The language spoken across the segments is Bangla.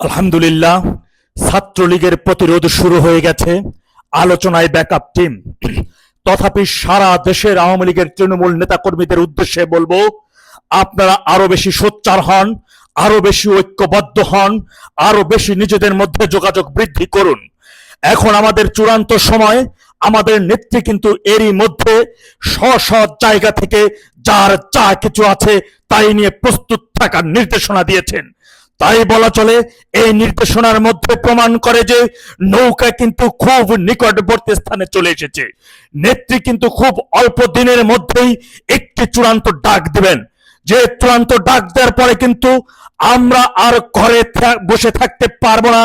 আলহামদুলিল্লাহ, ছাত্রলীগের প্রতিরোধ শুরু হয়ে গেছে। আলোচনায় ব্যাকআপ টিম তথাপি সারা দেশের আওয়ামী লীগের তৃণমূল নেতাকর্মীদের উদ্দেশ্যে বলব, আপনারা আরও বেশি সোচ্চার হন, আরও বেশি ঐক্যবদ্ধ হন, আরও বেশি নিজেদের মধ্যে যোগাযোগ বৃদ্ধি করুন। এখন আমাদের চূড়ান্ত সময়, আমাদের নেত্রী কিন্তু এরই মধ্যে স্ব জায়গা থেকে যার যা কিছু আছে তাই নিয়ে প্রস্তুত থাকার নির্দেশনা দিয়েছেন। তাই বলা চলে, এই নির্দেশনার মধ্যে প্রমাণ করে যে নৌকা কিন্তু খুব নিকটবর্তী স্থানে চলে এসেছে। নেত্রী কিন্তু খুব অল্প দিনের মধ্যেই একটি চূড়ান্ত ডাক দিবেন। যে চূড়ান্ত ডাক দেওয়ার পরে কিন্তু আমরা আর ঘরে বসে থাকতে পারব না।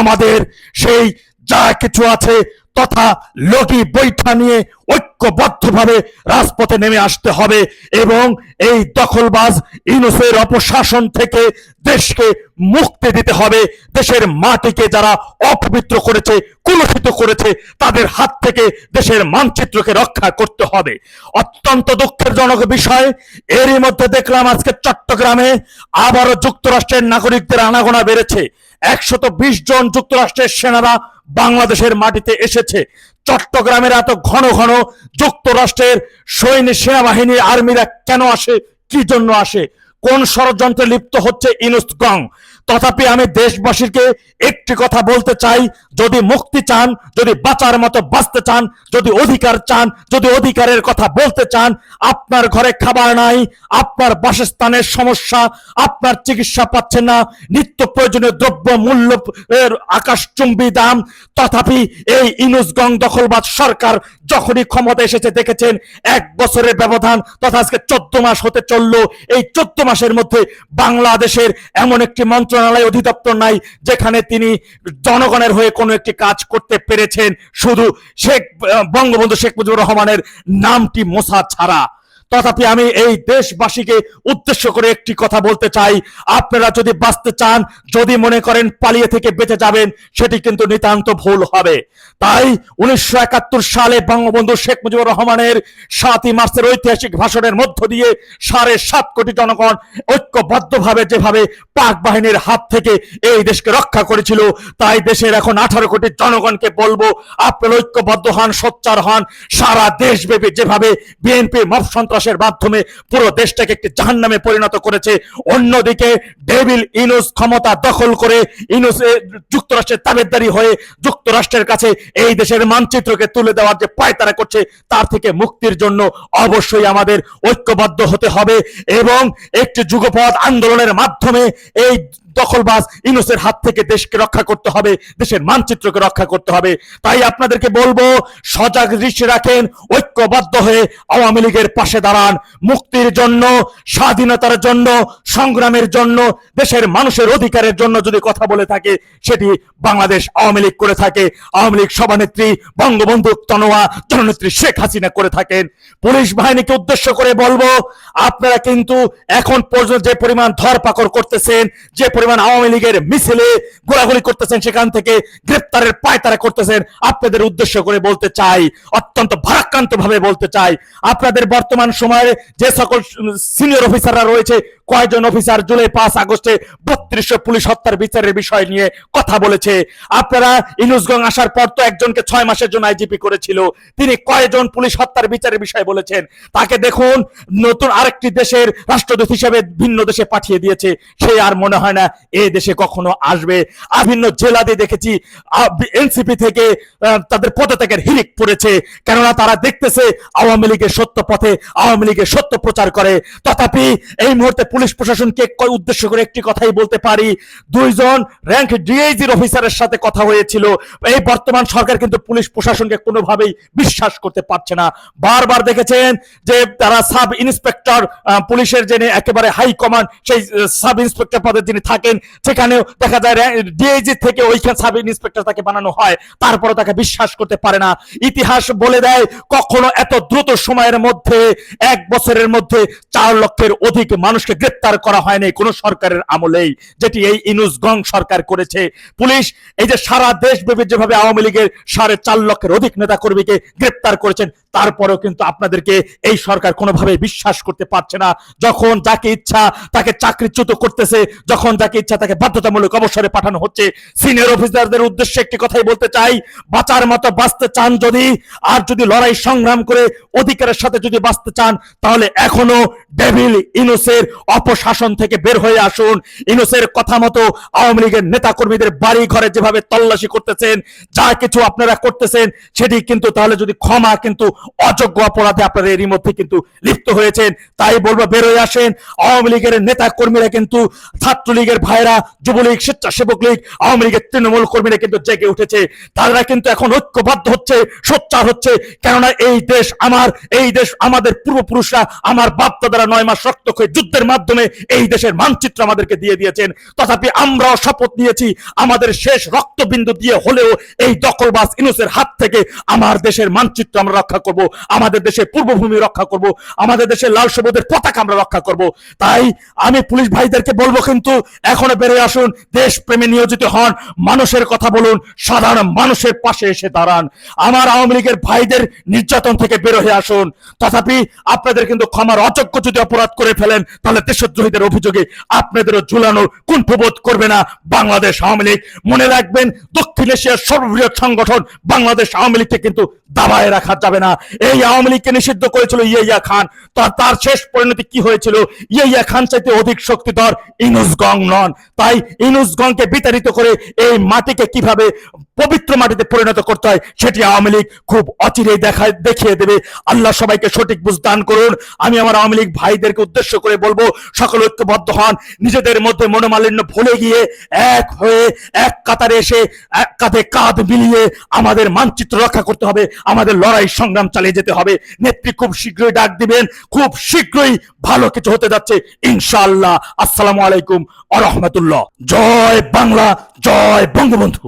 আমাদের সেই যা কিছু আছে তথা লগি বৈঠা নিয়ে ঐক্যবদ্ধভাবে রাজপথে নেমে আসতে হবে এবং এই দখলবাজ ইউনুসের অপশাসন থেকে দেশকে মুক্তি দিতে হবে। দেশের মাটিকে যারা অপবিত্র করেছে কুলসিত করেছে, তাদের হাত থেকে দেশের মানচিত্রকে রক্ষা করতে হবে। অত্যন্ত দুঃখেরজনক বিষয়, এরই মধ্যে দেখলাম আজকে চট্টগ্রামে আবারও যুক্তরাষ্ট্রের নাগরিকদের আনাগোনা বেড়েছে। একশত বিশ জন যুক্তরাষ্ট্রের সেনারা বাংলাদেশের মাটিতে এসেছে। চট্টগ্রামের এত ঘন ঘন যুক্তরাষ্ট্রের সৈন্য সেনাবাহিনীর আর্মিরা কেন আসে? কি জন্য আসে? কোন ষড়যন্ত্রে লিপ্ত হচ্ছে ইনুসগং তথাপি আমি দেশবাসীকে একটি কথা বলতে চাই, যদি মুক্তি চান, যদি বাঁচার মতো বাঁচতে চান, যদি অধিকার চান, যদি অধিকারের কথা বলতে চান, আপনার ঘরে খাবার নাই, আপনার বাসস্থানের সমস্যা, আপনার চিকিৎসা পাচ্ছেন না, নিত্য প্রয়োজনীয় দ্রব্য মূল্য এর আকাশচুম্বী দাম, তথাপি এই ইনুসগং দখলবাদ সরকার যখনই ক্ষমতা এসেছে দেখেছেন, এক বছরের ব্যবধান তথা আজকে চোদ্দ মাস হতে চলল, এই চোদ্দ মাসের মধ্যে বাংলাদেশের এমন একটি মন্ত্রণালয় অধিদপ্তর নাই, যেখানে তিনি জনগণের হয়ে কোনো একটি কাজ করতে পেরেছেন। শুধু শেখ বঙ্গবন্ধু শেখ মুজিবুর রহমানের নামটি মোসা ছাড়া। তথাপি আমি এই দেশবাসীকে উদ্দেশ্য করে একটি কথা বলতে চাই। আপনারা যদি বাঁচতে চান, যদি মনে করেন পালিয়ে থেকে বেঁচে যাবেন, সেটি কিন্তু নিতান্ত ভুল হবে। তাই উনিশশো একাত্তর সালে বঙ্গবন্ধু শেখ মুজিবুর রহমানের সাতই মার্চের ঐতিহাসিক ভাষণের মধ্য দিয়ে সাড়ে সাত কোটি জনগণ ঐক্যবদ্ধভাবে যেভাবে পাক বাহিনীর হাত থেকে এই দেশকে রক্ষা করেছিল, তাই দেশের এখন আঠারো কোটি জনগণকে বলব, আপনারা ঐক্যবদ্ধ হন, সোচ্চার হন, সারা দেশব্যাপী যেভাবে বিএনপি মব সন্ত্রাসের মাধ্যমে পুরো দেশটাকে একটি জাহান্নামে পরিণত করেছে। অন্যদিকে ডেভিল ইনুস ক্ষমতা দখল করে ইনুস যুক্তরাষ্ট্রের তাবেদারি হয়ে যুক্তরাষ্ট্রের কাছে এই দেশের মানচিত্রকে তুলে দেওয়ার যে পায়তারা করছে, তার থেকে মুক্তির জন্য অবশ্যই আমাদের ঐক্যবদ্ধ হতে হবে এবং একটি যুগপৎ আন্দোলনের মাধ্যমে এই দখলবাজ ইনুসের হাত থেকে দেশকে রক্ষা করতে হবে, দেশের মানচিত্রকে রক্ষা করতে হবে। তাই আপনাদেরকে বলব, সজাগ দৃষ্টি রাখেন, ঐক্যবদ্ধ হয়ে আওয়ামী লীগের পাশে দাঁড়ান। মুক্তির জন্য, স্বাধীনতার জন্য, সংগ্রামের জন্য, দেশের মানুষের অধিকারের জন্য যদি কথা বলে থাকে, সেটি বাংলাদেশ আওয়ামী লীগ করে থাকে। আওয়ামী লীগ সভানেত্রী বঙ্গবন্ধু তনোয়া, জননেত্রী শেখ হাসিনা করে থাকেন। পুলিশ বাহিনীকে উদ্দেশ্য করে বলব, আপনারা কিন্তু এখন পর্যন্ত যে পরিমাণ ধরপাকড় করতেছেন, যে পরিমাণ আওয়ামী লীগের মিছিলে গোলাগুলি করতেছেন, সেখান থেকে গ্রেপ্তারের পায়তারা করতেছেন। আপনাদের উদ্দেশ্য করে বলতে চাই, অত্যন্ত ভারাক্রান্ত ভাবে বলতে চাই, আপনাদের বর্তমান সময়ে যে সকল সিনিয়র অফিসাররা রয়েছে, কয়জন অফিসার জুলাই পাঁচ আগস্টে বত্রিশশো পুলিশ হত্যার বিচারের বিষয় নিয়ে কথা বলেছে। আপনারা ইনুসগং আসার পর তো একজনকে ছয় মাসের জন্য আইজিপি করেছিল, তিনি কয়জন পুলিশ হত্যার বিচারের বিষয় বলেছেন, তাকে দেখুন, নতুন আরেকটি দেশের রাষ্ট্রদূত হিসেবে ভিন্ন দেশে পাঠিয়ে দিয়েছে, সে আর মনে হয় না এ দেশে কখনো আসবে? আর ভিন্ন জেলাতে দেখেছি এনসিপি থেকে তাদের পদত্যাগের হিরিক পড়েছে। কেননা তারা দেখতেছে আওয়ামী লীগের সত্য পথে আওয়ামী লীগের সত্য প্রচার করে। তথাপি এই মুহূর্তে পুলিশ প্রশাসনকে উদ্দেশ্য করে একটি কথাই বলতে পারি। দুইজন র্যাঙ্ক ডিআইজির অফিসারের সাথে কথা হয়েছিল। এই বর্তমান সরকার কিন্তু পুলিশ প্রশাসনকে কোনোভাবেই বিশ্বাস করতে পারছে না। বারবার দেখেছেন যে তারা সাব ইন্সপেক্টর পুলিশের যিনি একেবারে হাই কমান্ড সেই সাব ইন্সপেক্টর পদে যিনি থাকেন সেখানেও দেখা যায় ডিআইজি থেকে ওইখানে সাব ইন্সপেক্টর তাকে বানানো হয় তারপরে তাকে বিশ্বাস করতে পারে না। ইতিহাস বলে দেয়, কখনো এত দ্রুত সময়ের মধ্যে, এক বছরের মধ্যে চার লক্ষের অধিক মানুষকে গ্রেপ্তার করা হয়নি কোন সরকারের আমলেই, যেটি এই ইনুসগং সরকার করেছে। পুলিশ এই যে সারা দেশব্যাপী যেভাবে আওয়ামী লীগের সাড়ে চার লক্ষের অধিক নেতা কর্মীকে গ্রেপ্তার করেছেন, তারপরেও কিন্তু আপনাদেরকে এই সরকার কোনোভাবে বিশ্বাস করতে পারছে না। যখন যাকে ইচ্ছা তাকে চাকরিচ্যুত করতেছে, যখন যাকে ইচ্ছা, তাকে বাধ্যতামূলক অবসরে পাঠানো হচ্ছে। সিনিয়র অফিসারদের উদ্দেশ্যে একটি কথাই বলতে চাই, বাঁচার মতো বাঁচতে চান যদি, আর যদি লড়াই সংগ্রাম করে অধিকারের সাথে যদি বাঁচতে চান, তাহলে এখনও ডেভিল ইনুসের অপশাসন থেকে বের হয়ে আসুন। ইনুসের কথা মতো আওয়ামী লীগের নেতা কর্মীদের বাড়ি ঘরে যেভাবে তল্লাশি করতেছেন, যা কিছু আপনারা করতেছেন, সেটি কিন্তু তাহলে যদি ক্ষমা কিন্তু অযোগ্য অপরাধে আপনারা এরই মধ্যে কিন্তু লিপ্ত হয়েছেন। তাই বলব, বের হয়ে আসেন। আওয়ামী লীগের নেতা কর্মীরা কিন্তু ছাত্রলীগের ভাইরা যুবলীগ, স্বেচ্ছাসেবক লীগ, আওয়ামী লীগের তৃণমূল কর্মীরা কিন্তু জেগে উঠেছে। তারা কিন্তু এখন ঐক্যবদ্ধ হচ্ছে, সোচ্চার হচ্ছে, কেননা এই দেশ আমার, এই দেশ আমাদের পূর্বপুরুষরা, আমার বাপদাদারা নয় মাস রক্ত ক্ষয়ে যুদ্ধের মাধ্যমে এই দেশের মানচিত্র আমাদেরকে দিয়ে দিয়েছেন। তথাপি আমরাও শপথ নিয়েছি, আমাদের শেষ রক্তবিন্দু দিয়ে হলেও এই দখলবাজ ইনুসের হাত থেকে আমার দেশের মানচিত্র আমরা রক্ষা করব, আমাদের দেশের পূর্বভূমি রক্ষা করব, আমাদের দেশের লাল সবুজের পতাকা আমরা রক্ষা করব। তাই আমি পুলিশ ভাইদেরকে বলব কিন্তু এখনও বেরিয়ে আসুন দেশ প্রেমে নিয়োজিত হন, মানুষের কথা বলুন, সাধারণ মানুষের পাশে এসে দাঁড়ান। আমার আওয়ামী লীগের ভাইদের নির্যাতন থেকে বের হয়ে আসুন। তথাপি আপনাদের কিন্তু ক্ষমার অযোগ্য যদি অপরাধ করে ফেলেন, তাহলে দেশদ্রোহীদের অভিযোগে আপনাদেরও ঝুলানোর কুণ্ঠবোধ করবে না বাংলাদেশ আওয়ামী লীগ। মনে রাখবেন, দক্ষিণ এশিয়ার সর্ববৃহৎ সংগঠন বাংলাদেশ আওয়ামী লীগকে কিন্তু দাবায় রাখা যাবে না। এই আওয়ামী লীগকে নিষিদ্ধ করেছিল ইয়া খান। তার শেষ পরিণতি কি হয়েছিল? ইয়া খান চাইতে অধিক শক্তিধর ইনুসগং নন তাই ইনুসগংকে বিতাড়িত করে এই মাটিকে কীভাবে পবিত্র মাটিতে পরিণত করতে হয়, সেটি আওয়ামী লীগ খুব অচিরেই দেখা, দেখিয়ে দেবে। আল্লাহ সবাইকে সঠিক বুঝ দান করুন। আমি আমার আওয়ামী লীগ ভাইদেরকে উদ্দেশ্য করে বলব, সকল ঐক্যবদ্ধ হন। নিজেদের মধ্যে মনোমালিন্য ভুলে গিয়ে এক হয়ে এক কাতারে এসে এক কাঁধে কাঁধ মিলিয়ে আমাদের মানচিত্র রক্ষা করতে হবে। আমাদের লড়াই সংগ্রাম চালিয়ে যেতে হবে। নেত্রী খুব শীঘ্রই ডাক দিবেন। খুব শীঘ্রই ভালো কিছু হতে যাচ্ছে। ইনশাআল্লাহ। আসসালামু আলাইকুম। আ রহমতুল্লাহ। জয় বাংলা জয় বঙ্গবন্ধু।